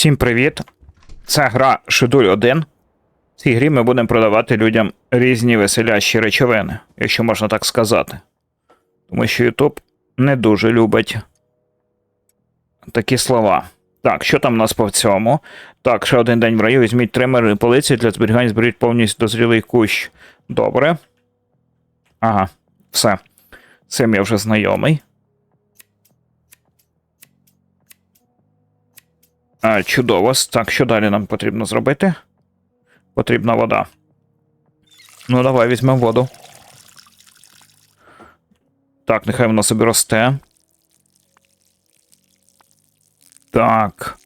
Всім привіт! Це гра Шедуль 1. В цій грі ми будемо продавати людям різні веселящі речовини, якщо можна так сказати. Тому що YouTube не дуже любить такі слова. Так, що там у нас по цьому? Так, ще один день в раю. Візьміть тример полиці для зберігання зберіть повністю дозрілий кущ. Добре. Ага, все. Цим я вже знайомий. А, чудово. Так, що далі нам потрібно зробити? Потрібна вода. Ну, давай візьмемо воду. Так, нехай вона собі росте. Так.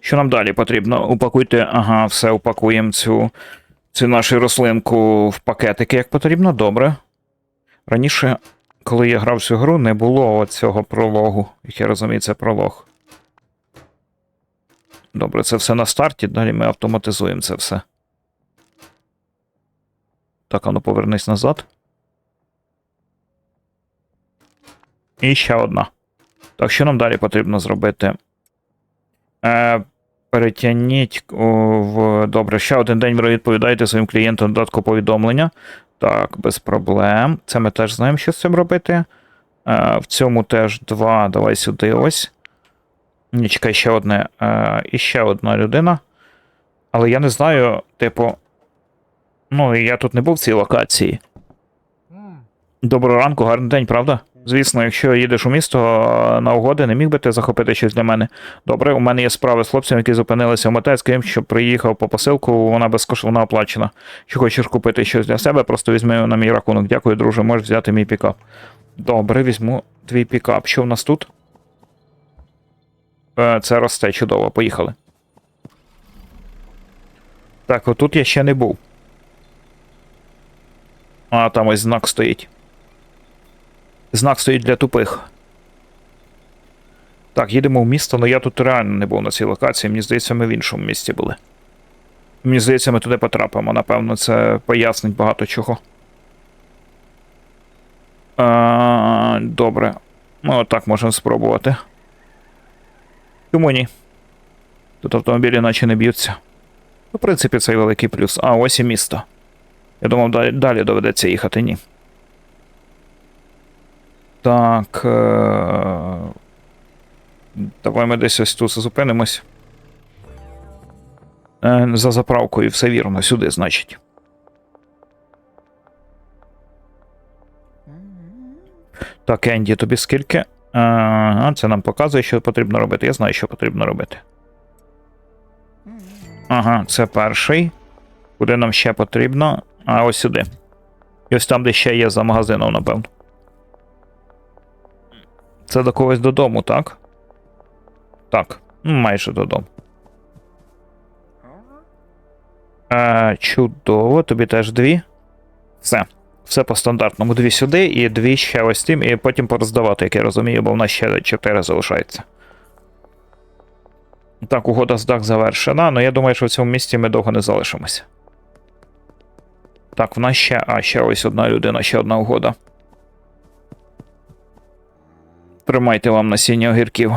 Що нам далі потрібно? Упакуйте. Ага, все, упакуємо цю, цю нашу рослинку в пакетики, як потрібно. Добре. Раніше, коли я грав цю гру, не було цього прологу. Як я розумію, це пролог. Добре, це все на старті, далі ми автоматизуємо це все. Так, а ну повернись назад. І ще одна. Так, що нам далі потрібно зробити? Е, Перетягніть в. Добре, ще один день ви відповідаєте своїм клієнтам додатку повідомлення. Так, без проблем. Це ми теж знаємо, що з цим робити. Е, в цьому теж два. Давай сюди ось. Ні, чекай, ще одне. Е, і ще одна людина. Але я не знаю, типу. Ну, я тут не був в цій локації. Доброго ранку, гарний день, правда? Звісно, якщо їдеш у місто е, на угоди, не міг би ти захопити щось для мене. Добре, у мене є справи з хлопцем, які зупинилися в мотель, з що приїхав по посилку, вона безкоштовно оплачена. Чи хочеш купити щось для себе, просто візьми на мій рахунок. Дякую, друже, можеш взяти мій пікап. Добре, візьму твій пікап. Що в нас тут? Е, Це росте чудово, поїхали. Так, отут я ще не був. А, там ось знак стоїть. Знак стоїть для тупих. Так, їдемо в місто, але я тут реально не був на цій локації. Мені здається, ми в іншому місті були. Мені здається, ми туди потрапимо. Напевно, це пояснить багато чого. А, добре. Ну, отак можемо спробувати. Чому ні? Тут автомобілі наче не б'ються. Ну, В принципі, це великий плюс. А, ось і місто. Я думав, далі, доведеться їхати, ні. Так. Е... Давай ми десь ось тут зупинимось. Е, за заправкою все вірно, сюди, значить. Так, Енді, тобі скільки? Ага, це нам показує, що потрібно робити. Я знаю, що потрібно робити. Ага, це перший. Куди нам ще потрібно? А ось сюди. І ось там, де ще є за магазином, напевно. Це до когось додому, так? Так. Ну, майже додому. Е, чудово, тобі теж дві. Все. Все по стандартному. Дві сюди і дві ще ось тим, і потім пороздавати, як я розумію, бо в нас ще чотири залишається. Так, угода з дах завершена, але я думаю, що в цьому місці ми довго не залишимося. Так, в нас ще. А, ще ось одна людина, ще одна угода. Тримайте вам насіння огірків.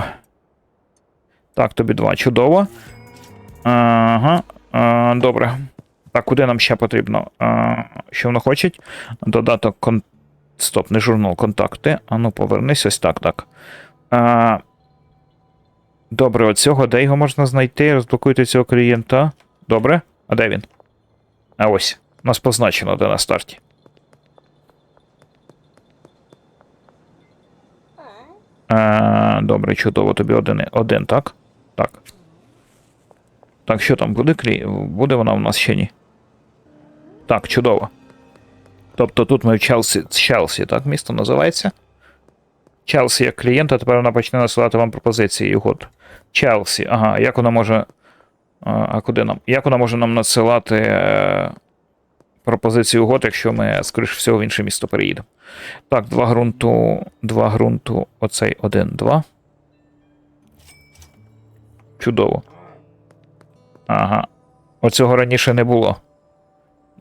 Так, тобі два. Чудово. Ага. А, добре. Так, куди нам ще потрібно? А, що воно хоче? Додаток кон... Стоп, не журнал, контакти. А ну, повернись, ось так, так. А, добре, оцього, де його можна знайти? Розблокуйте цього клієнта. Добре. А де він? А ось. У Нас позначено де на старті. А, добре, чудово, тобі один, один, так? Так. Так, що там буде клі... Буде вона у нас ще ні? Так, чудово. Тобто тут ми в Челсі, Челсі, так, місто називається? Челсі як клієнт, а тепер вона почне насилати вам пропозиції і угод. Челсі, ага, як вона може. А, куди нам? Як вона може нам надсилати е, пропозиції угод, якщо ми, скоріш всього, в інше місто переїдемо? Так, два ґрунту, два ґрунту, оцей один, два. Чудово. Ага. Оцього раніше не було.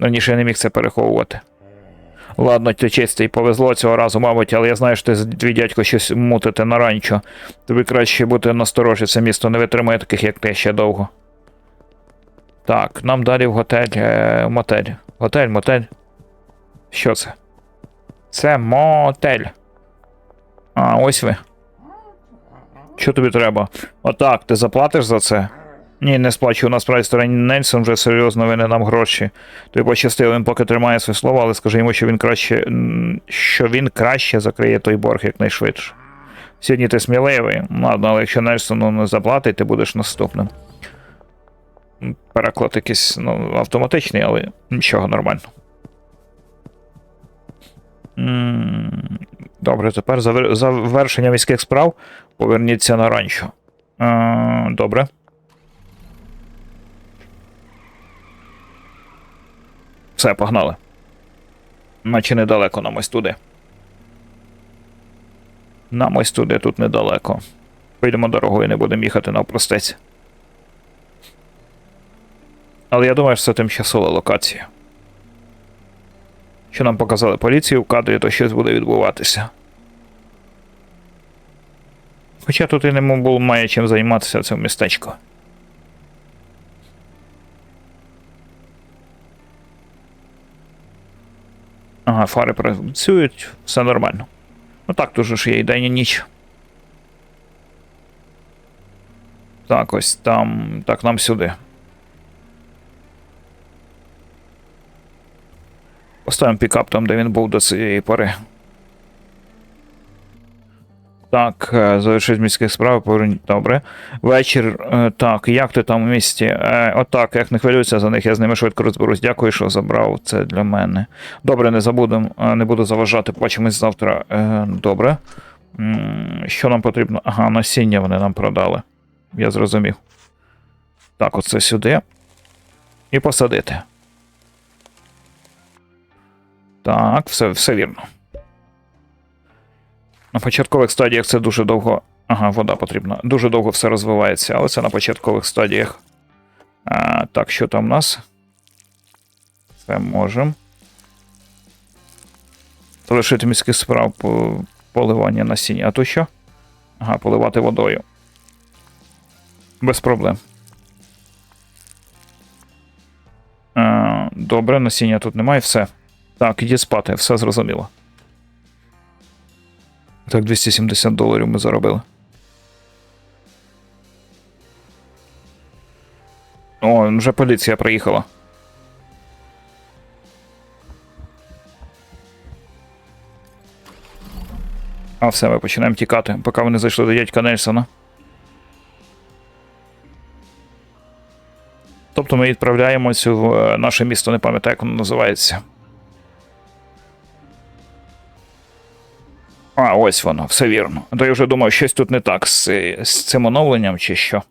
Раніше я не міг це переховувати. Ладно, ти чистий, повезло цього разу, мабуть, але я знаю, що ти твій дядько щось мутите на ранчо. Тобі краще бути насторожі, це місто не витримає таких, як ти ще довго. Так, нам далі в готель. Е, мотель. Готель, мотель. Що це? Це мотель. А, ось ви. Що тобі треба? Отак, ти заплатиш за це? Ні, не сплачу. У нас правій стороні Нельсон вже серйозно винен нам гроші. Тобі пощастило, він поки тримає своє слово, але скажи йому, що він краще, що він краще закриє той борг якнайшвидше. Сьогодні ти сміливий. Ладно, але якщо Нельсону не заплатить, ти будеш наступним. Переклад якийсь ну, автоматичний, але нічого нормально. Добре, тепер завершення міських справ. Поверніться на ранчо. Е, Добре. Все, погнали. Наче недалеко нам ось туди. Нам ось туди, тут недалеко. Поїдемо дорогою, не будемо їхати навпростець. Але я думаю, що це тимчасова локація. Що нам показали поліцію в кадрі, то щось буде відбуватися. Хоча тут і не було має чим займатися це містечко. Ага, фари працюють, все нормально. Ну так, дуже ж є і день і ніч. Так, ось там. Так, нам сюди. Поставимо пікап там, де він був до цієї пори. Так, е, завершить міських справ, поверніть. Добре. Вечір. е, Так, як ти там у місті? Е, Отак, як не хвилюйся за них, я з ними швидко розберусь. Дякую, що забрав це для мене. Добре, не забудемо, не буду заважати, побачимось завтра. Добре. Що нам потрібно? Ага, насіння вони нам продали. Я зрозумів. Так, оце сюди. І посадити. Так, все, все вірно. На початкових стадіях це дуже довго. Ага, вода потрібна. Дуже довго все розвивається, але це на початкових стадіях. А, так, що там у нас? Це можемо. Залишити міських справ по поливання насіння. А то що? Ага, поливати водою. Без проблем. А, добре, насіння тут немає, все. Так, іди спати, все зрозуміло. Так, 270 доларів ми заробили. О, вже поліція приїхала. А все, ми починаємо тікати, поки вони зайшли до дядька Нельсона. Тобто ми відправляємось в е, наше місто, не пам'ятаю, як воно називається. А, ось воно, все вірно. То я вже думав, щось тут не так з, з цим оновленням чи що.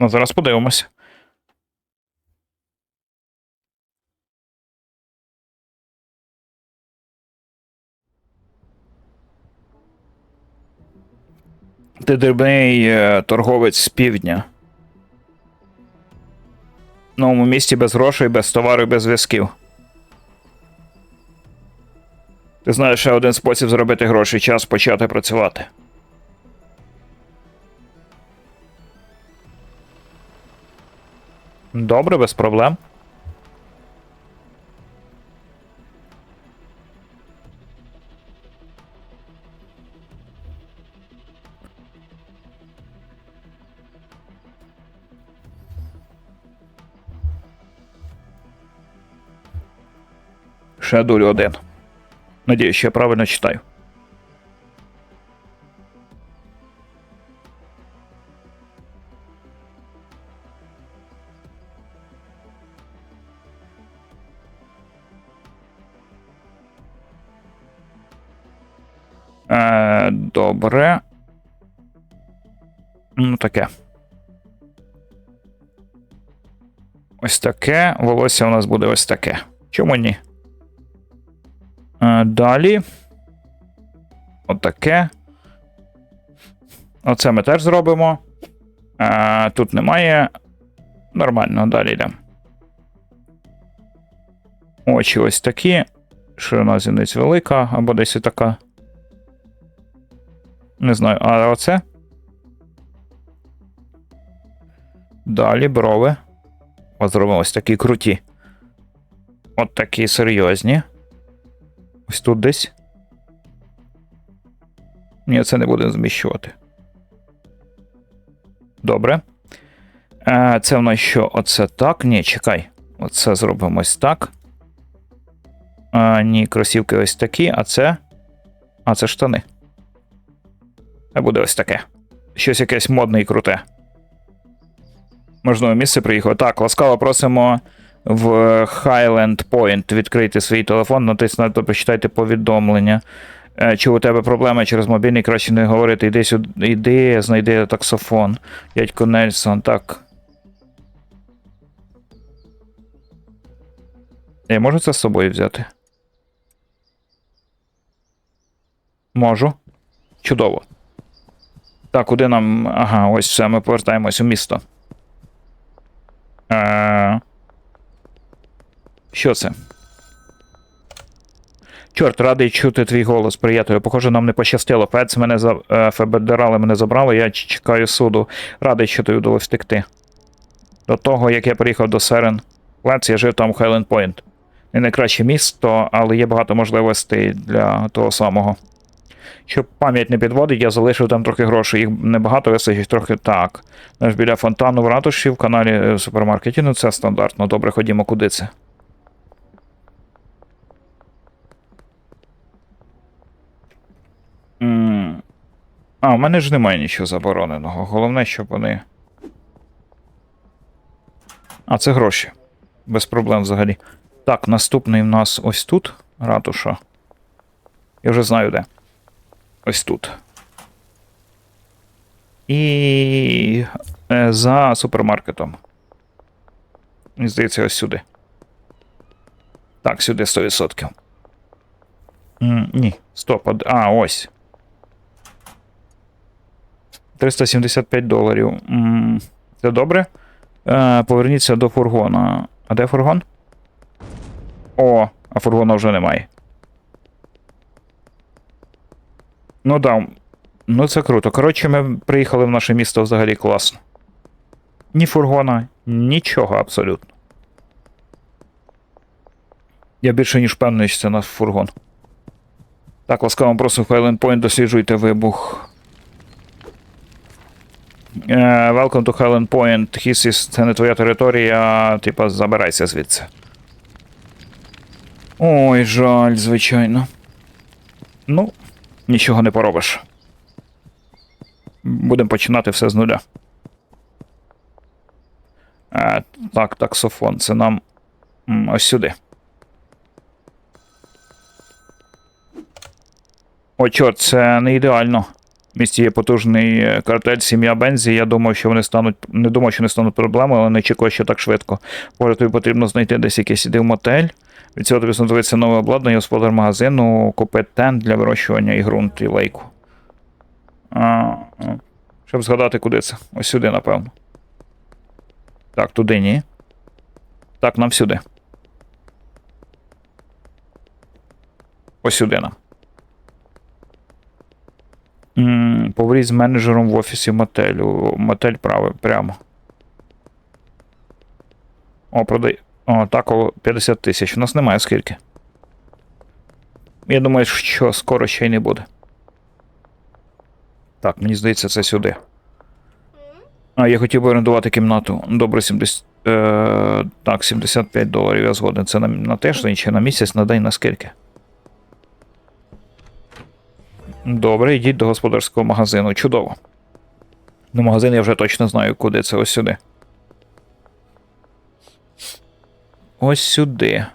Ну, зараз подивимося. Ти дрібний е, торговець з півдня. Новому місті без грошей, без товару і без зв'язків. Ти знаєш ще один спосіб зробити гроші час почати працювати. Добре, без проблем. Шедуль 1. Надіюсь, що я правильно читаю. Е, добре. Ну, таке. Ось таке. Волосся у нас буде ось таке. Чому ні? Е, Далі. Отаке. Оце ми теж зробимо. Е, Тут немає. Нормально, далі йдемо. Очі ось такі. Ширина зіниць велика, або десь така. Не знаю, а оце? Далі брови. От зробимо ось такі круті. От такі серйозні. Ось тут десь. Ні, це не будемо зміщувати. Добре. Е, Це в нас що? Оце так? Ні, чекай. Оце зробимо ось так. А, ні, кросівки ось такі, а це. А це штани. Це буде ось таке. Щось якесь модне і круте. Можливо, місце приїхало. Так, ласкаво просимо в Highland Point відкрити свій телефон, натиснути, почитайте повідомлення. Е, Чи у тебе проблеми через мобільний, краще не говорити. Іди сюди, іди, знайди таксофон. Дядько Нельсон, так. Я можу це з собою взяти? Можу. Чудово. Так, куди нам. Ага, ось все, ми повертаємось у місто. Е... Що це? Чорт, радий чути твій голос, приятелю. Похоже, нам не пощастило. Фец мене за е, федерали мене забрали, я чекаю суду. Радий, що тобі вдалося втекти. До того, як я приїхав до Серен Флетс, я жив там у Хайленд Пойнт. Не найкраще місто, але є багато можливостей для того самого. Щоб пам'ять не підводить, я залишив там трохи грошей. Їх небагато вистачить, трохи так. Знаєш, біля фонтану в ратуші в каналі е, в супермаркеті. Ну це стандартно. Добре, ходімо, куди це. А, у мене ж немає нічого забороненого. Головне, щоб вони. А, це гроші. Без проблем взагалі. Так, наступний в нас ось тут. Ратуша. Я вже знаю де. Ось тут. І е, за супермаркетом. Мені здається, ось сюди. Так, сюди 100%. М, ні, стоп. А, ось. 375 доларів. Це добре. Е, поверніться до фургона. А де фургон? О, а фургона вже немає. Ну да. Ну це круто. Коротше, ми приїхали в наше місто взагалі класно. Ні фургона, нічого абсолютно. Я більше ніж впевнений, що це наш фургон. Так, ласкаво просимо Highland Point, досліджуйте вибух. Е, welcome to Highland Point. Хісіс, це не твоя територія, типа забирайся звідси. Ой, жаль, звичайно. Ну, нічого не поробиш. Будемо починати все з нуля. Е, так, таксофон, це нам ось сюди. О, чорт, це не ідеально. Місті є потужний е, картель, сім'я Бензі. Я думаю, що вони стануть. Не думаю, що вони стануть проблемою, але не очікую, що так швидко. Може, тобі потрібно знайти десь якийсь іди в мотель. Від цього тобі знадобиться нове обладнання, господар магазину, купити тент для вирощування і ґрунт, і лейку. А. щоб згадати, куди це. Ось сюди, напевно. Так, туди ні. Так, нам сюди. Ось сюди нам. Поговоріть з менеджером в офісі мотелю. Мотель право, прямо. О, продай. О, так, о, 50 тисяч. У нас немає скільки. Я думаю, що скоро ще й не буде. Так, мені здається, це сюди. А, я хотів би орендувати кімнату. Добре, 70. Е, так, 75 доларів я згоден. Це на, на тиждень чи на місяць, на день, на скільки? Добре, йдіть до господарського магазину. Чудово. Ну, магазин я вже точно знаю, куди це ось сюди. Ось сюди.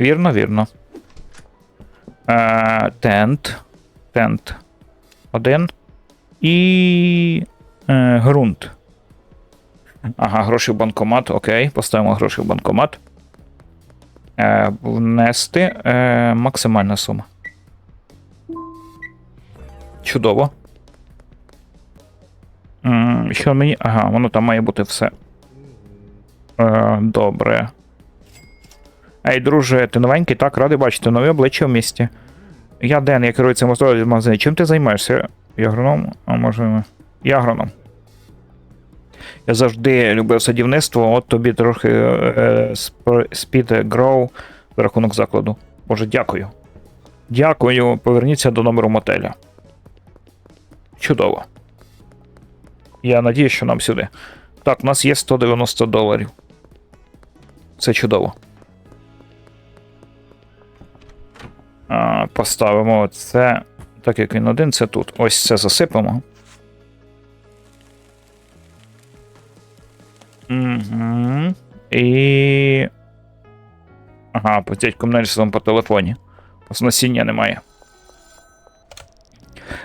Вірно, вірно. Е, тент. Тент. Один. І. Е, ґрунт. Ага, гроші в банкомат. Окей, поставимо гроші в банкомат. Е, внести е, максимальна сума. Чудово. Що мені. Ага, воно там має бути все. Е, добре. Ей, друже, ти новенький, так, радий бачити нові обличчя в місті. Я Ден, я керую цим магазині. Чим ти займаєшся? Я агроном? А може. Я агроном. Я завжди любив садівництво, от тобі трохи е, спід гроу за рахунок закладу. Боже, дякую. Дякую. Поверніться до номеру мотеля. Чудово. Я надію, що нам сюди. Так, у нас є 190 доларів. Це чудово. А, поставимо це. Так як він один, це тут. Ось це засипемо. Угу. І. Ага, по дядьком Нельсоном по телефоні. Ось насіння немає.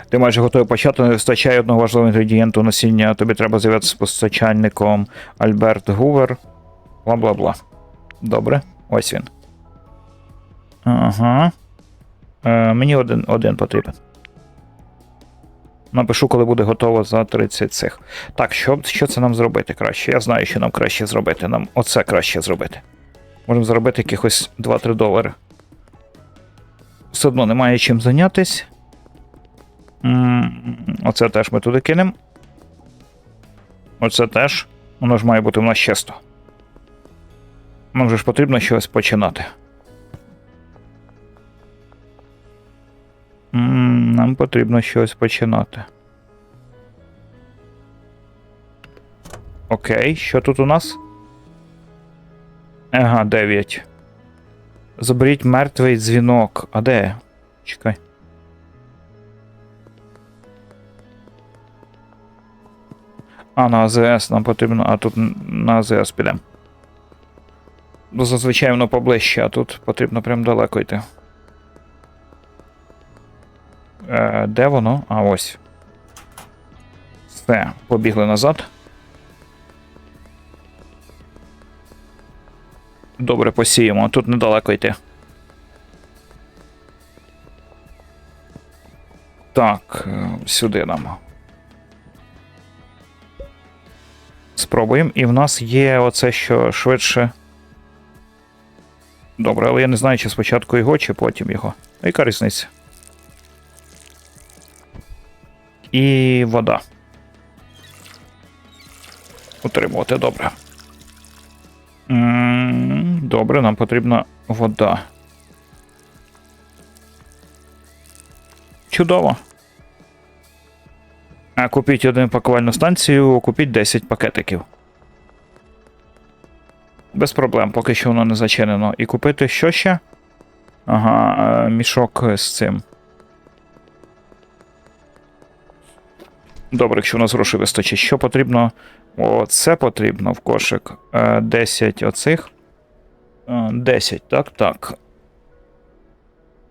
Ти майже готовий почати, не вистачає одного важливого інгредієнту насіння. Тобі треба з'явитися з постачальником Альберт Гувер. Бла-бла-бла. Добре, ось він. Ага. Е, мені один, один потрібен. Напишу, коли буде готово за 30 цих. Так, що, що це нам зробити краще? Я знаю, що нам краще зробити. Нам оце краще зробити. Можемо зробити якихось 2-3 долари. Все одно немає чим зайнятись. Оце теж ми туди кинемо. Оце теж. Воно ж має бути в нас чисто. Нам же ж потрібно щось починати. Потрібно щось починати. Окей, що тут у нас? Ага, 9. Заберіть мертвий дзвінок. А де? Чекай. А, на АЗС нам потрібно, а тут на АЗС підемо. Зазвичай воно поближче, а тут потрібно прям далеко йти. Е, де воно? А ось. Все, побігли назад. Добре, посіємо, тут недалеко йти. Так, е, сюди нам. Спробуємо. І в нас є оце, що швидше. Добре, але я не знаю, чи спочатку його, чи потім його. Яка різниця? І вода. Утримувати добре. Добре, нам потрібна вода. Чудово. Купіть одну пакувальну станцію, купіть 10 пакетиків. Без проблем, поки що воно не зачинено. І купити що ще? Ага, е, мішок з цим. Добре, якщо у нас грошей вистачить. Що потрібно? О, це потрібно в кошик. Е, 10 оцих. Е, 10, так, так.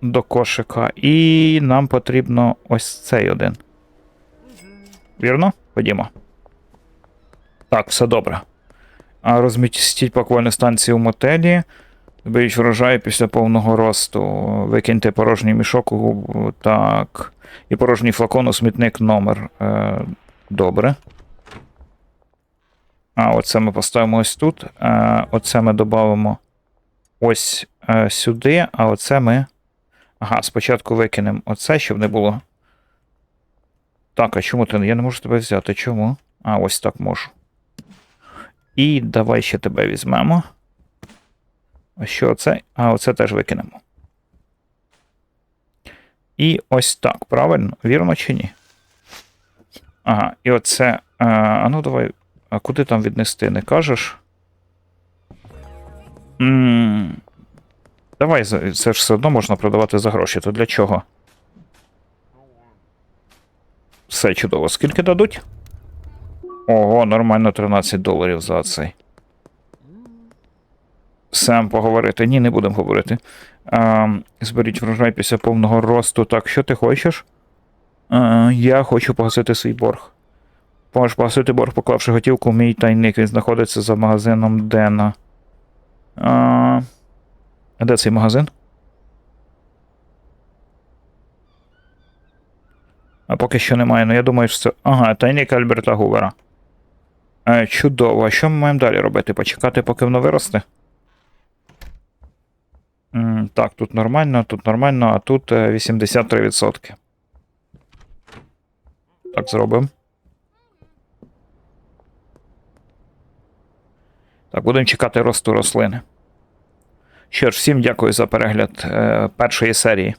До кошика. І нам потрібно ось цей один. Вірно? Ходімо. Так, все добре. Розмістіть пакувальну станцію в мотелі. Зберіть врожай після повного росту. Викиньте порожній мішок Так. І порожній флакон у смітник номер. Е, добре. А, оце ми поставимо ось тут. Е, оце ми додамо ось е, сюди, а оце ми. Ага, спочатку викинемо оце, щоб не було. Так, а чому ти? Я не можу тебе взяти. Чому? А, ось так можу. І давай ще тебе візьмемо. А що оце? А, оце теж викинемо. І ось так, правильно? Вірно чи ні? Ага, і оце. А, а ну давай. А куди там віднести, не кажеш? м Давай, це ж все одно можна продавати за гроші. То для чого? Все чудово. Скільки дадуть? Ого, нормально 13 доларів за цей. Сам поговорити. Ні, не будемо говорити. А, зберіть врожай після повного росту. Так, що ти хочеш? А, я хочу погасити свій борг. Можеш погасити борг, поклавши готівку мій тайник. Він знаходиться за магазином Дена. А, а де цей магазин? А поки що немає. Ну я думаю, що це. Ага, тайник Альберта Гувера. Е, чудово. А що ми маємо далі робити? Почекати, поки воно виросте? Так, тут нормально, тут нормально, а тут е, 83%. Так, зробимо. Так, будемо чекати росту рослини. Що ж, всім дякую за перегляд е, першої серії.